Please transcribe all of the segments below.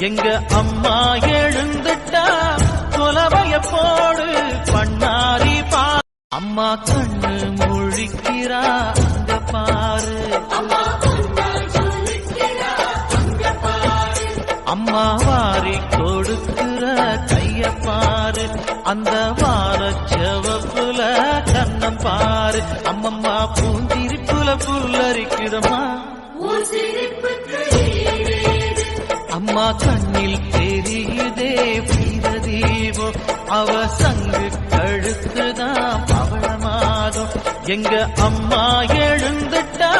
எங்க அம்மா எழுந்துட்டா கொலவைய போடு பண்ணாரி பா அம்மா கண்ணு முழிக்கிறா அங்க பாரு. அம்மா வாரி கொடுக்கிற கைய பாரு அந்த வார செவப்புல கண்ணம் பாரு. அம்மம்மா பூந்திரிப்புல புல்லரிக்குதம்மா. அம்மா கண்ணில் தெரியுதே வீர தீபம் அவ சங்கு கழுத்துதான் பவளமாதம் எங்க அம்மா எழுந்துட்டா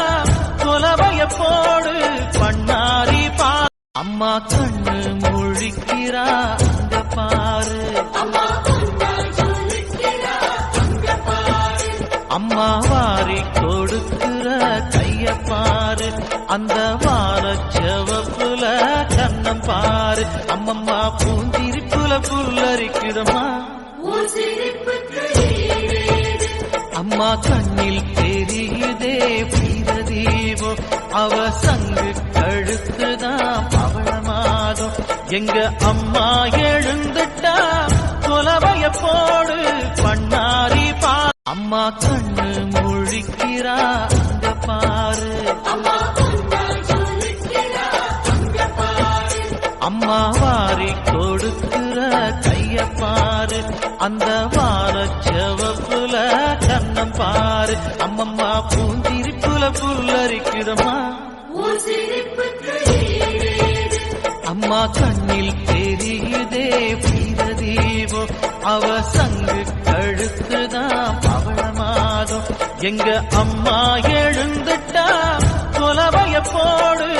கொலவைய போடு பண்ணாரி பா அம்மா கண்ணு முழிக்கிறா அங்க பாரு. அம்மா வாரி கொடுக்கிற கைய பாரு. அந்த வார செவப்புல கண்ணம் பாரு. அம்மம்மா பூந்திருப்புல புல்லரிக்குதம்மா. அம்மா கண்ணில் தெரியுதே வீர தீபம் அவ சங்கு கழுத்துதான் பவளமாதம் எங்க அம்மா எழுந்துட்டா கொலவைய போடு பண்ணாரி பா அம்மா கண்ணு முழிக்கிறா. அம்மா வாரி கொடுக்கிற கைய பாரு. அந்த வார செவப்புல கண்ணம் பாரு. அம்மம்மா பூந்திரிப்புல புல்லரிக்குதம்மா. அம்மா கண்ணில் தெரியுதே வீர தீபம் அவ சங்கு கழுத்துதான் பவளமாதம் எங்க அம்மா எழுந்துட்டா கொலவைய போடு.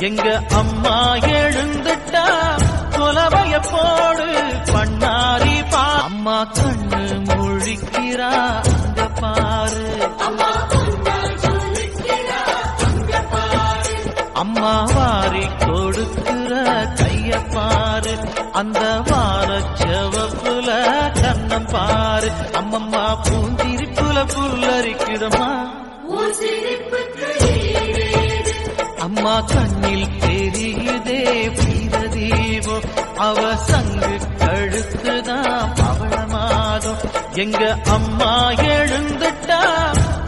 எங்க அம்மா எழுந்துட்டா கொலவைய போடு பண்ணாரி பா. அம்மா கண்ணு முழிக்கிறா அங்க பாரு. அம்மா வாரி கொடுக்கிற கைய பாரு அந்த வார செவப்புல கண்ணம் பாரு. அம்மம்மா பூந்திரிப்புல புல்லரிக்குதம்மா அம்மா கண்ணில் தெரியுதே வீர தீபம் அவ சங்கு கழுத்துதான் பவளமாதம் எங்க அம்மா எழுந்துட்டா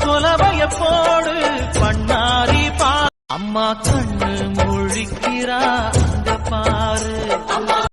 கொலவைய போடு பண்ணாரி பா அம்மா கண்ணு முழிக்கிறா அங்க பாரு.